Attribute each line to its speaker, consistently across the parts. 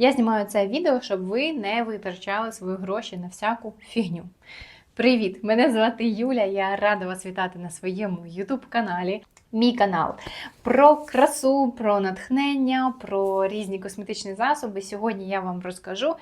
Speaker 1: Я знімаю це відео, щоб ви не витрачали свої гроші на всяку фігню. Привіт! Мене звати Юля. Я рада вас вітати на своєму YouTube каналі. Мій канал про красу, про натхнення, про різні косметичні засоби. Сьогодні я вам розкажу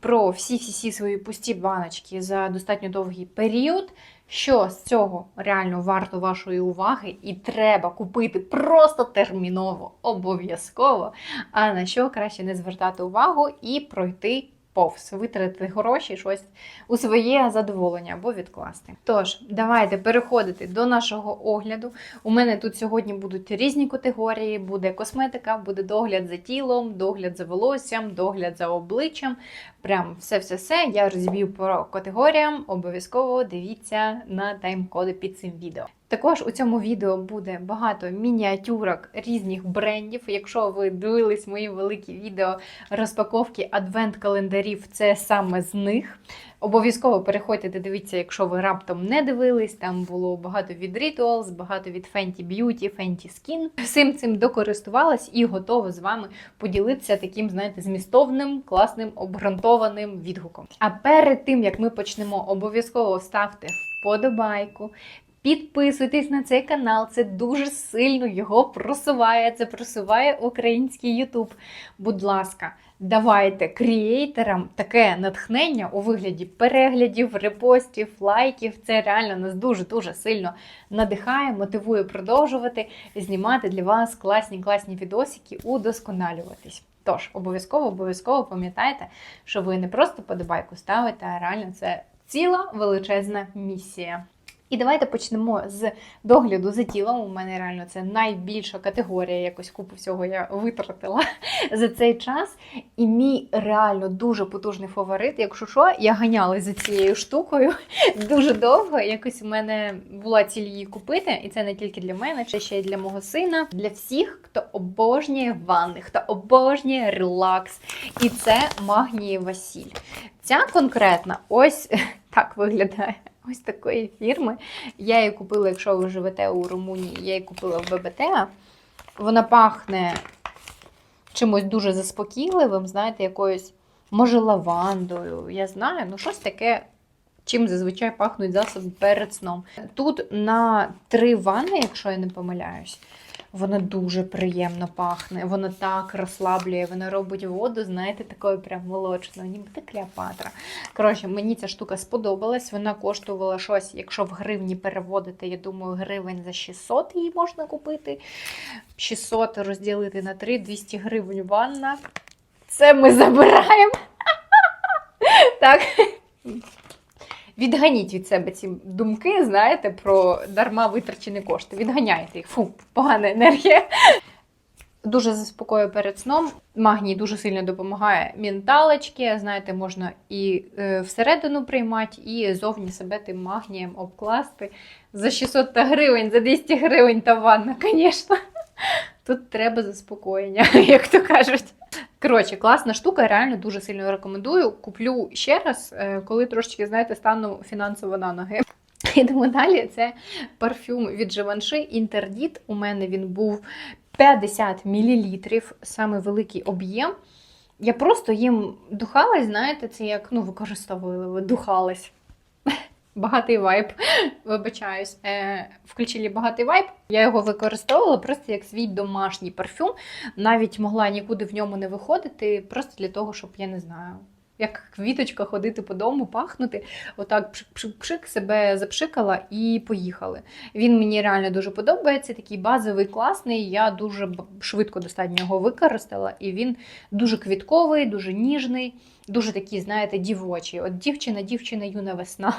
Speaker 1: про всі-всі свої пусті баночки за достатньо довгий період. Що з цього реально варто вашої уваги, і треба купити просто терміново, обов'язково. А на що краще не звертати увагу і пройти повз, витратити гроші, щось у своє задоволення або відкласти. Тож, давайте переходити до нашого огляду. У мене тут сьогодні будуть різні категорії: буде косметика, буде догляд за тілом, догляд за волоссям, догляд за обличчям. Прям все-все-все я розб'ю по категоріям. Обов'язково дивіться на тайм-коди під цим відео. Також у цьому відео буде багато мініатюрок різних брендів. Якщо ви дивились мої великі відео розпаковки адвент-календарів, це саме з них. Обов'язково переходьте та дивіться, якщо ви раптом не дивились. Там було багато від Rituals, багато від Fenty Beauty, Fenty Skin. Всім цим докористувалась і готова з вами поділитися таким, знаєте, змістовним, класним, обґрунтованим відгуком. А перед тим як ми почнемо, обов'язково ставте вподобайку. Підписуйтесь на цей канал, це дуже сильно його просуває. Це просуває український Ютуб. Будь ласка, давайте крієйтерам таке натхнення у вигляді переглядів, репостів, лайків. Це реально нас дуже-дуже сильно надихає, мотивує продовжувати знімати для вас класні класні відосики, удосконалюватись. Тож, обов'язково, обов'язково пам'ятайте, що ви не просто подобайку ставите, а реально це ціла величезна місія. І давайте почнемо з догляду за тілом. У мене реально це найбільша категорія. Якось купу всього я витратила за цей час. І мій реально дуже потужний фаворит. Якщо що, я ганялась за цією штукою дуже довго. Якось у мене була ціль її купити, і це не тільки для мене, це ще й для мого сина, для всіх, хто обожнює ванни, хто обожнює релакс. І це магнієва сіль. Ця конкретна ось так виглядає. Ось такої фірми. Я її купила, якщо ви живете у Румунії, я її купила в ББТ. Вона пахне чимось дуже заспокійливим, знаєте, якоюсь, може, лавандою. Я знаю, ну щось таке, чим зазвичай пахнуть засоби перед сном. Тут на три ванни, якщо я не помиляюсь. Вона дуже приємно пахне, вона так розслаблює, вона робить воду, знаєте, такою прям молочною, ніби Клеопатра. Коротше, мені ця штука сподобалась. Вона коштувала щось, якщо в гривні переводити, я думаю, гривень за 600 її можна купити. 600 розділити на 3, 200 гривень ванна. Це ми забираємо. Так. Відганіть від себе ці думки, знаєте, про дарма витрачені кошти. Відганяйте їх. Фу, погана енергія. Дуже заспокоює перед сном. Магній дуже сильно допомагає менталочки. Знаєте, можна і е, всередину приймати, і зовні себе тим магнієм обкласти. За 600 гривень, за 200 гривень та ванна, звісно. Тут треба заспокоєння, як то кажуть. Коротше, класна штука, реально дуже сильно рекомендую. Куплю ще раз, е, коли трошечки, знаєте, стану фінансово на ноги. Йдемо далі. Це парфюм від Givenchy Interdit. У мене він був 50 мл, саме великий об'єм. Я просто їм духалась, знаєте, це як ну, використовували, духалась. Багатий вайб, вибачаюсь, е, включили багатий вайб. Я його використовувала просто як свій домашній парфюм. Навіть могла нікуди в ньому не виходити, просто для того, щоб я не знаю, як квіточка ходити по дому, пахнути. Отак пшик-пшик себе запшикала і поїхали. Він мені реально дуже подобається. Такий базовий, класний. Я дуже швидко достатньо його використала, і він дуже квітковий, дуже ніжний, дуже такий, знаєте, дівочий. От дівчина, дівчина, юна весна.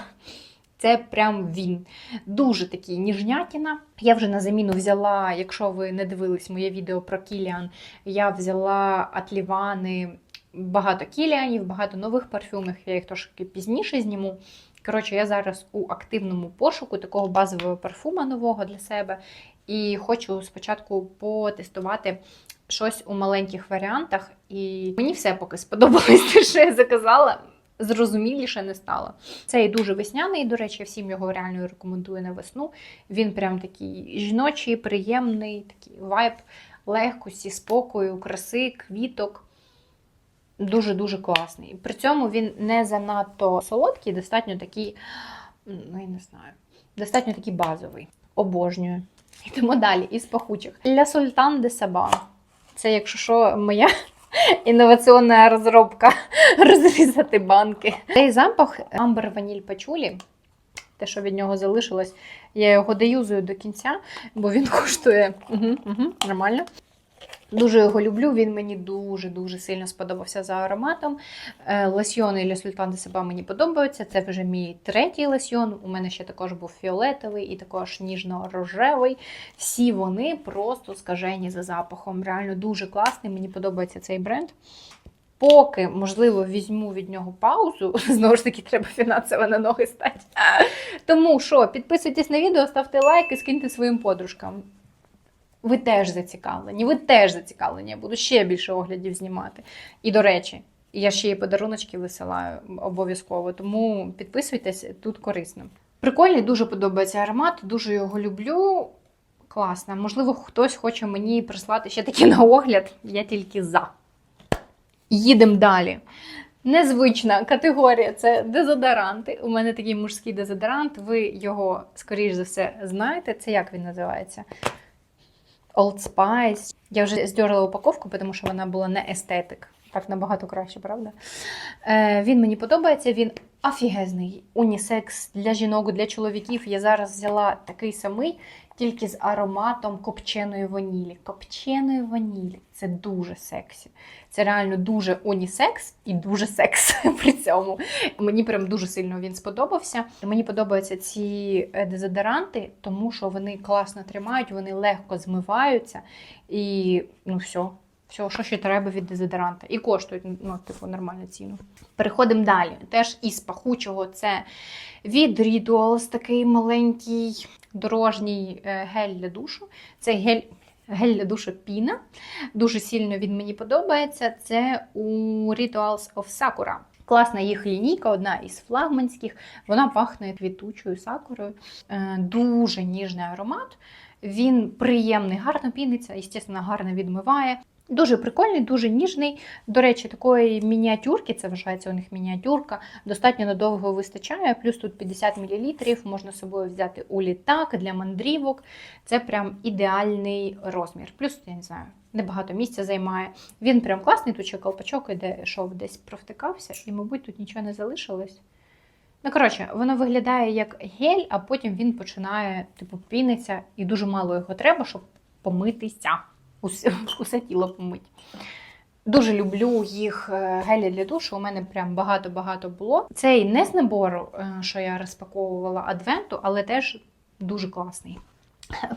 Speaker 1: Це прям він. Дуже такий ніжнятіна. Я вже на заміну взяла, якщо ви не дивились моє відео про Кіліан, я взяла атлівани, багато кіліанів, багато нових парфюмів, я їх трошки пізніше зніму. Коротше, я зараз у активному пошуку такого базового парфума нового для себе. І хочу спочатку потестувати щось у маленьких варіантах. І мені все поки сподобалось, те, що я заказала зрозуміліше не стало. Цей дуже весняний, до речі, всім його реально рекомендую на весну. Він прям такий жіночий, приємний, такий вайб легкості, спокою, краси, квіток. Дуже-дуже класний. При цьому він не занадто солодкий, достатньо такий, ну я не знаю, достатньо такий базовий. Обожнюю. Йдемо далі із пахучих. Ля Султан де Саба. Це, якщо що, моя інноваційна розробка розрізати банки. Цей запах амбер ваніль пачулі. Те, що від нього залишилось, я його доюзую до кінця, бо він коштує угу, угу, нормально. Дуже його люблю, він мені дуже-дуже сильно сподобався за ароматом. Е, Лосьйони для Султан де Саба мені подобаються. Це вже мій третій лосьйон. У мене ще також був фіолетовий і також ніжно-рожевий. Всі вони просто скажені за запахом. Реально дуже класний. Мені подобається цей бренд. Поки, можливо, візьму від нього паузу, знову ж таки, треба фінансово на ноги стати. Тому що, підписуйтесь на відео, ставте лайк і скиньте своїм подружкам. Ви теж зацікавлені, ви теж зацікавлені. Я буду ще більше оглядів знімати. І, до речі, я ще й подаруночки висилаю обов'язково, тому підписуйтесь, тут корисно. Прикольний, дуже подобається аромат, дуже його люблю. Класно. Можливо, хтось хоче мені прислати ще такий на огляд, я тільки за. Їдемо далі. Незвична категорія це дезодоранти. У мене такий мужський дезодорант. Ви його, скоріш за все, знаєте. Це як він називається? Old Spice. Я вже здерла упаковку, тому що вона була не естетик. Так набагато краще, правда? Е, Він мені подобається, він офігезний. Унісекс для жінок, для чоловіків. Я зараз взяла такий самий, тільки з ароматом копченої ванілі. Копченої ванілі це дуже сексі. Це реально дуже унісекс і дуже секс при цьому. Мені прям дуже сильно він сподобався. Мені подобаються ці е, дезодоранти, тому що вони класно тримають, вони легко змиваються і ну все. Все, що ще треба від дезодоранта. І коштують ну, типу, нормальну ціну. Переходимо далі. Теж із пахучого це від Rituals такий маленький дорожній е, гель для душу. Це гель. Гель для душу піна. Дуже сильно він мені подобається. Це у Rituals of Sakura. Класна їх лінійка, одна із флагманських. Вона пахне квітучою сакурою. Е, Дуже ніжний аромат. Він приємний, гарно піниться, і, звісно, гарно відмиває. Дуже прикольний, дуже ніжний. До речі, такої мініатюрки, це вважається у них мініатюрка, достатньо надовго вистачає. Плюс тут 50 мл, можна з собою взяти у літак для мандрівок. Це прям ідеальний розмір. Плюс, я не знаю, небагато місця займає. Він прям класний, тут ще колпачок іде, щоб десь провтикався, і, мабуть, тут нічого не залишилось. Ну, коротше, воно виглядає як гель, а потім він починає, типу, піниться, і дуже мало його треба, щоб помитися усе, усе тіло помить. Дуже люблю їх е, гелі для душу. У мене прям багато-багато було. Цей не з набору, е, що я розпаковувала адвенту, але теж дуже класний.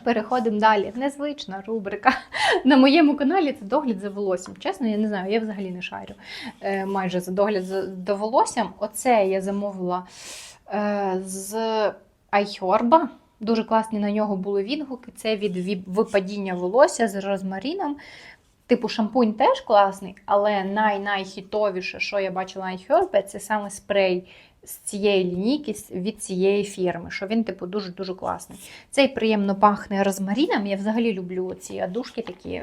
Speaker 1: Переходимо далі. Незвична рубрика. На моєму каналі це догляд за волоссям. Чесно, я не знаю, я взагалі не шарю е, майже за догляд за волоссям. Оце я замовила з iHerb. Дуже класні на нього були відгуки. Це від випадіння волосся з розмаріном. Типу, шампунь теж класний, але най-найхітовіше, що я бачила на iHerb, це саме спрей з цієї лінійки від цієї фірми, що він, типу, дуже-дуже класний. Цей приємно пахне розмаріном. Я взагалі люблю ці одушки такі.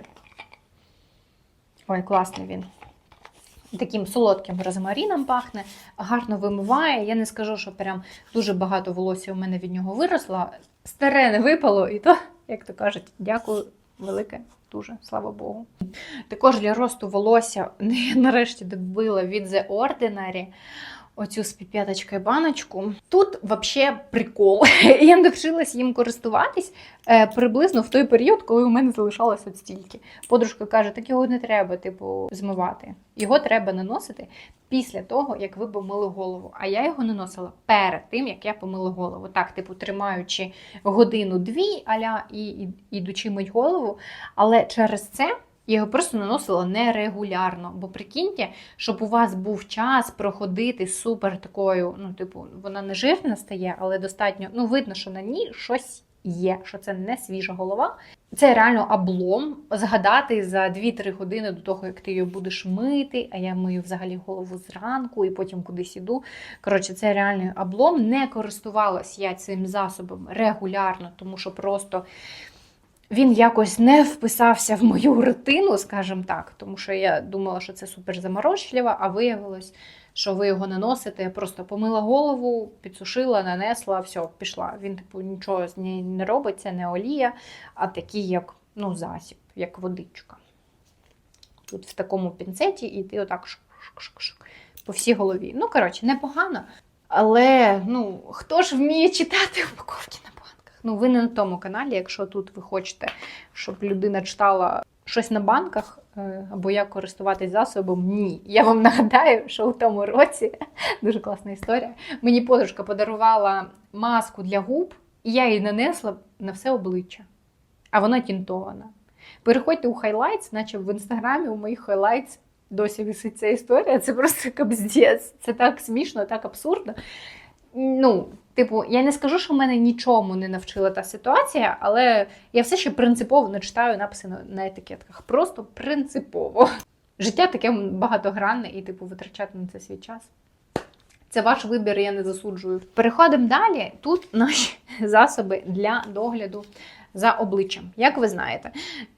Speaker 1: Ой, класний він. Таким солодким розмаріном пахне, гарно вимиває. Я не скажу, що прям дуже багато волосся у мене від нього виросло. Старе не випало, і то, як то кажуть, дякую велике, дуже, слава Богу. Також для росту волосся нарешті добила від The Ordinary оцю з піп'яточкою баночку. Тут взагалі прикол. Я навчилась їм користуватись е, приблизно в той період, коли у мене залишалось от стільки. Подружка каже, так його не треба, типу, змивати. Його треба наносити після того, як ви помили голову. А я його наносила перед тим, як я помила голову. Так, типу, тримаючи годину-дві, аля і ідучи мить голову. Але через це. Я його просто наносила нерегулярно. Бо прикиньте, щоб у вас був час проходити супер такою, ну, типу, вона не жирна стає, але достатньо, ну, видно, що на ній щось є, що це не свіжа голова. Це реально облом згадати за 2-3 години до того, як ти її будеш мити, а я мию взагалі голову зранку і потім кудись іду. Коротше, це реальний облом. Не користувалась я цим засобом регулярно, тому що просто Він якось не вписався в мою рутину, скажімо так, тому що я думала, що це супер заморочливо, а виявилось, що ви його наносите. Я просто помила голову, підсушила, нанесла, все, пішла. Він, типу, нічого з неї не робить, це не олія, а такий, як ну, засіб, як водичка. Тут в такому пінцеті, і ти отак шук-шук-шук по всій голові. Ну, коротше, непогано. Але ну, хто ж вміє читати упаковки на? Ну, ви не на тому каналі, якщо тут ви хочете, щоб людина читала щось на банках е, або як користуватись засобом, ні. Я вам нагадаю, що у тому році дуже класна історія. Мені подружка подарувала маску для губ, і я її нанесла на все обличчя. А вона тінтована. Переходьте у Highlights, наче в інстаграмі у моїх Highlights досі висить ця історія. Це просто капздець. Це так смішно, так абсурдно. Ну, типу, я не скажу, що мене нічому не навчила та ситуація, але я все ще принципово не читаю написи на, етикетках. Просто принципово. Життя таке багатогранне і, типу, витрачати на це свій час. Це ваш вибір, я не засуджую. Переходимо далі. Тут наші засоби для догляду за обличчям. Як ви знаєте,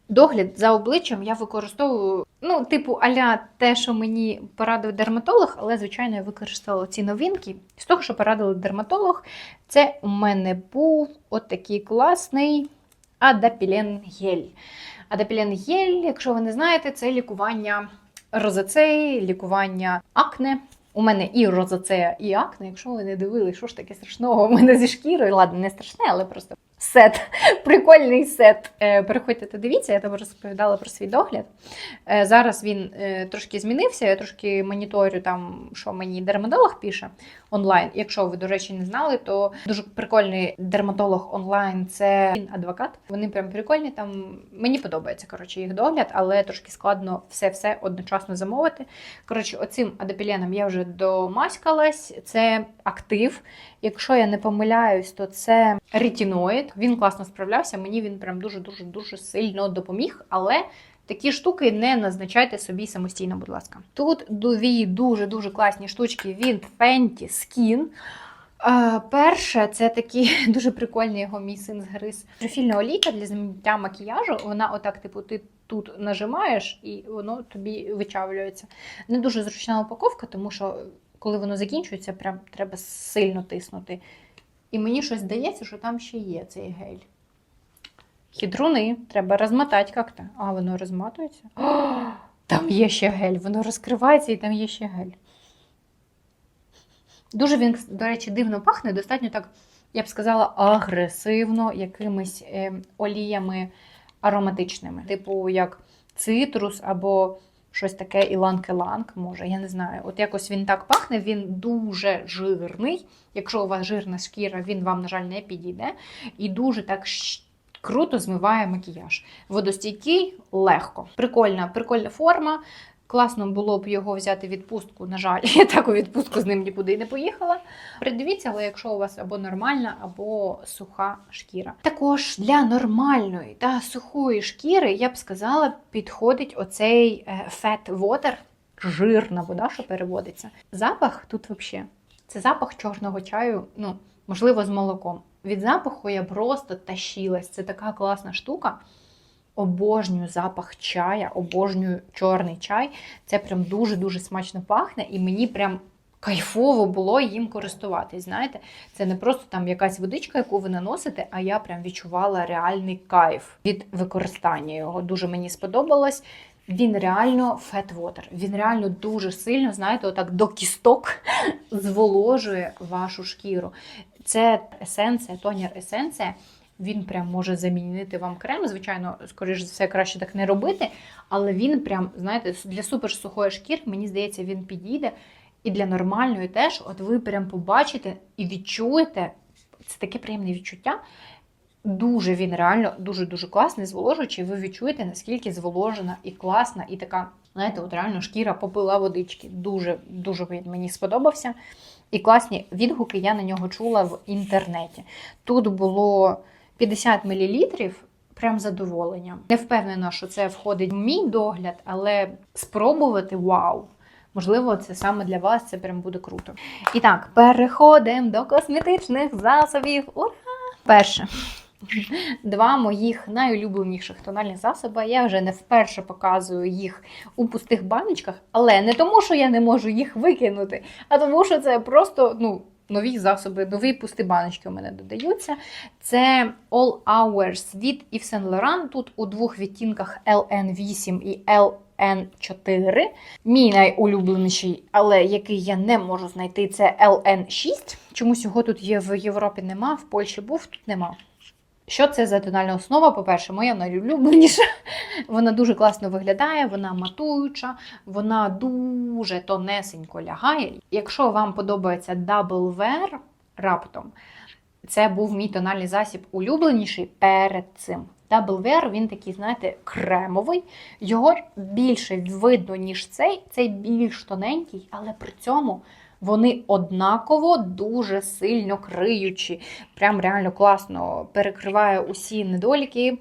Speaker 1: догляд за обличчям я використовую, ну, типу, аля те, що мені порадив дерматолог, але, звичайно, я використала ці новинки. З того, що порадив дерматолог, це у мене був от класний адапілен гель. Адапілен гель, якщо ви не знаєте, це лікування розацеї, лікування акне. У мене і розацея, і акне. Якщо ви не дивились, що ж таке страшного у мене зі шкірою, ладно, не страшне, але просто сет, прикольний сет. Е, Переходьте та дивіться, я там розповідала про свій догляд. Е, Зараз він е, трошки змінився, я трошки моніторю там, що мені дерматолог пише онлайн. Якщо ви, до речі, не знали, то дуже прикольний дерматолог онлайн це він адвокат. Вони прям прикольні. Там мені подобається коротше їх догляд, але трошки складно все-все одночасно замовити. Коротше, оцим адапіленом я вже домаськалась. Це актив. Якщо я не помиляюсь, то це ретіноїд. Він класно справлявся. Мені він прям дуже дуже дуже сильно допоміг. Але такі штуки не назначайте собі самостійно, будь ласка. Тут дві дуже дуже класні штучки від Fenty Skin. Перше, це такий дуже прикольний його мій син згриз. Профільна олійка для зняття макіяжу. Вона отак, типу, ти тут нажимаєш і воно тобі вичавлюється. Не дуже зручна упаковка, тому що коли воно закінчується, прям треба сильно тиснути. І мені щось здається, що там ще є цей гель. Хідруни, треба розмотати як-то. А, воно розматується. О, там є ще гель, воно розкривається і там є ще гель. Дуже він, до речі, дивно пахне, достатньо так, я б сказала, агресивно якимись е, оліями ароматичними, типу як цитрус або щось таке іланг-еланг, може, я не знаю. От якось він так пахне, він дуже жирний. Якщо у вас жирна шкіра, він вам, на жаль, не підійде. І дуже так круто змиває макіяж. Водостійкий легко. Прикольна, прикольна форма. Класно було б його взяти відпустку. На жаль, я так у відпустку з ним нікуди не поїхала. Придивіться, але якщо у вас або нормальна, або суха шкіра. Також для нормальної та сухої шкіри, я б сказала, підходить оцей е, fat water, жирна вода, що переводиться. Запах тут взагалі. Це запах чорного чаю, ну, можливо, з молоком. Від запаху я просто тащилась. Це така класна штука. Обожнюю запах чая, обожнюю чорний чай. Це прям дуже-дуже смачно пахне, і мені прям кайфово було їм користуватись. Знаєте, це не просто там якась водичка, яку ви наносите, а я прям відчувала реальний кайф від використання його. Дуже мені сподобалось. Він реально water. Він реально дуже сильно, знаєте, отак до кісток зволожує вашу шкіру. Це есенція, тонер есенція. Він прям може замінити вам крем. Звичайно, скоріш за все, краще так не робити. Але він прям, знаєте, для суперсухої шкіри, мені здається, він підійде. І для нормальної теж, от ви прям побачите і відчуєте, це таке приємне відчуття. Дуже він реально дуже-дуже класний, зволожуючий. Ви відчуєте, наскільки зволожена і класна, і така, знаєте, от реально шкіра попила водички. Дуже дуже він мені сподобався. І класні відгуки я на нього чула в інтернеті. Тут було 50 мл, прям задоволення. Не впевнена, що це входить в мій догляд, але спробувати вау! Можливо, це саме для вас це прям буде круто. І так, переходимо до косметичних засобів. Ура! Перше. Два моїх найулюбленіших тональних засоби. Я вже не вперше показую їх у пустих баночках, але не тому, що я не можу їх викинути, а тому, що це просто ну, нові засоби, нові пусті баночки у мене додаються. Це All Hours від Yves Saint Laurent. Тут у двох відтінках LN8 і LN4. Мій найулюбленіший, але який я не можу знайти, це LN6. Чомусь його тут є в Європі нема, в Польщі був, тут нема. Що це за тональна основа? По-перше, моя найулюбленіша. Вона дуже класно виглядає, вона матуюча, вона дуже тонесенько лягає. Якщо вам подобається Double Wear раптом, це був мій тональний засіб улюбленіший перед цим. Double Wear, він такий, знаєте, кремовий. Його більше видно, ніж цей. Цей більш тоненький, але при цьому вони однаково дуже сильно криючі. Прям реально класно перекриває усі недоліки.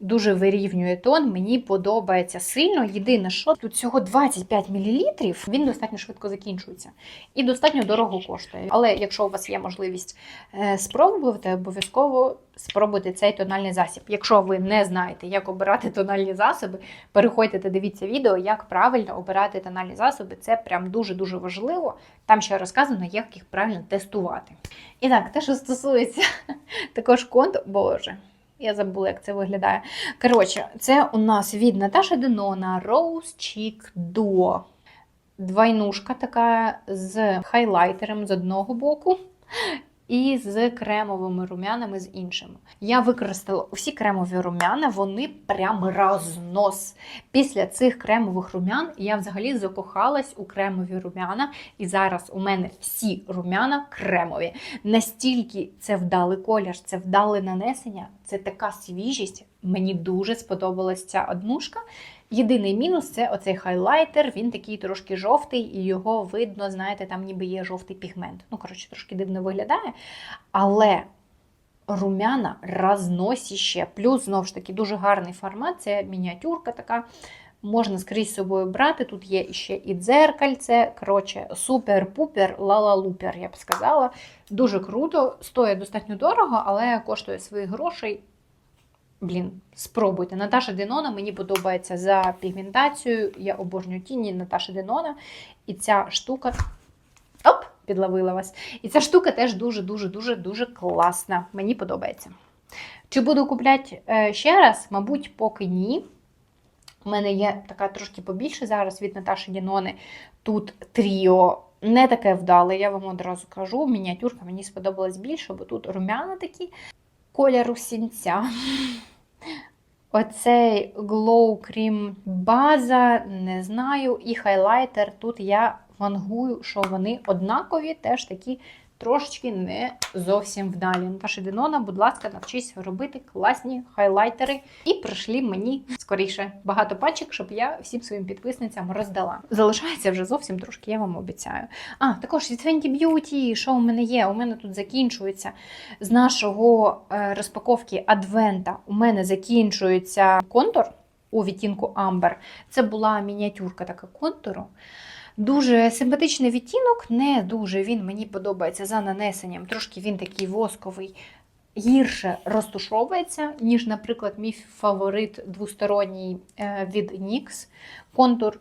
Speaker 1: Дуже вирівнює тон, мені подобається сильно. Єдине, що тут всього 25 мл, він достатньо швидко закінчується і достатньо дорого коштує. Але якщо у вас є можливість е, спробувати, обов'язково спробуйте цей тональний засіб. Якщо ви не знаєте, як обирати тональні засоби, переходьте та дивіться відео, як правильно обирати тональні засоби. Це прям дуже-дуже важливо. Там ще розказано, як їх правильно тестувати. І так, те, що стосується також конту, боже. Я забула, як це виглядає. Коротше, це у нас від Наташі Денона Rose Cheek Duo. Двойнушка така з хайлайтером з одного боку. І з кремовими рум'янами з іншими. Я використала всі кремові рум'яна, вони прям рознос. Після цих кремових рум'ян я взагалі закохалась у кремові рум'яна, і зараз у мене всі рум'яна кремові. Настільки це вдалий колір, це вдале нанесення, це така свіжість. Мені дуже сподобалась ця однушка. Єдиний мінус це оцей хайлайтер, він такий трошки жовтий, і його видно, знаєте, там ніби є жовтий пігмент. Ну, коротше, трошки дивно виглядає. Але румяна розносіще. Плюс, знову ж таки, дуже гарний формат, це мініатюрка така. Можна скрізь з собою брати. Тут є ще і дзеркальце. Коротше, супер-пупер, ла-ла-лупер, я б сказала. Дуже круто, стоїть достатньо дорого, але коштує своїх грошей. Блін, спробуйте. Наташа Денона мені подобається за пігментацією. Я обожнюю тіні Наташі Денона. І ця штука. Оп! Підловила вас. І ця штука теж дуже-дуже-дуже дуже класна. Мені подобається. Чи буду купляти е, ще раз? Мабуть, поки ні. У мене є така трошки побільше зараз від Наташі Дінони. Тут тріо. Не таке вдале, я вам одразу кажу. Мініатюрка мені сподобалась більше, бо тут рум'яна такі кольору сінця. Оцей Glow Cream база, не знаю, і хайлайтер. Тут я вангую, що вони однакові, теж такі трошечки не зовсім вдалі. Наташа Денона, будь ласка, навчись робити класні хайлайтери і прийшли мені скоріше багато пачок, щоб я всім своїм підписницям роздала. Залишається вже зовсім трошки, я вам обіцяю. А, також від Fenty Beauty, що у мене є? У мене тут закінчується з нашого е, розпаковки Адвента. У мене закінчується контур у відтінку Amber. Це була мініатюрка така контуру. Дуже симпатичний відтінок, не дуже він мені подобається за нанесенням. Трошки він такий восковий, гірше розтушовується, ніж, наприклад, мій фаворит двосторонній е, від NYX контур.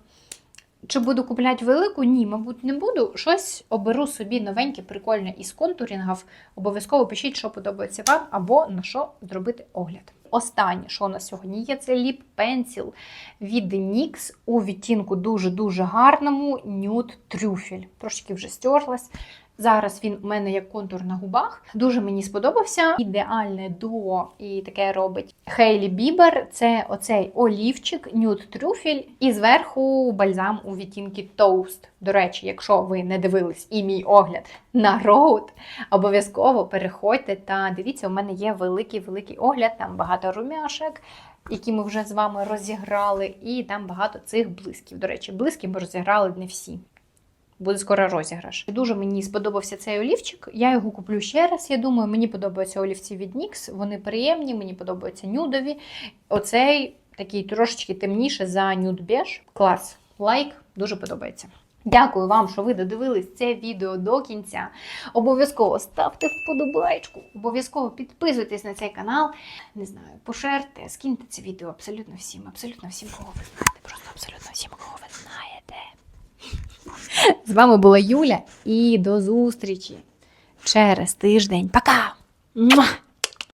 Speaker 1: Чи буду купляти велику? Ні, мабуть, не буду. Щось оберу собі новеньке, прикольне із контурінгів. Обов'язково пишіть, що подобається вам, або на що зробити огляд. Останнє, що у нас сьогодні є, це ліп пенсіл від NYX у відтінку дуже-дуже гарному нюд трюфель. Трошки вже стерлась. Зараз він у мене як контур на губах. Дуже мені сподобався. Ідеальне дуо і таке робить Хейлі Бібер. Це оцей олівчик, нюд трюфель, і зверху бальзам у відтінки Toast. До речі, якщо ви не дивились і мій огляд на роуд, обов'язково переходьте та дивіться, у мене є великий-великий огляд, там багато румяшок. Які ми вже з вами розіграли, і там багато цих блисків. До речі, блиски ми розіграли не всі. Буде скоро розіграш. Дуже мені сподобався цей олівчик. Я його куплю ще раз. Я думаю, мені подобаються олівці від NYX, Вони приємні, мені подобаються нюдові. Оцей такий трошечки темніше за нюд беж. Клас. Лайк, дуже подобається. Дякую вам, що ви додивились це відео до кінця. Обов'язково ставте вподобайку, обов'язково підписуйтесь на цей канал. Не знаю, пошерте, скиньте це відео абсолютно всім, абсолютно всім, кого ви знаєте. Просто абсолютно всім, кого ви знаєте. З вами була Юля і до зустрічі через тиждень. Пока!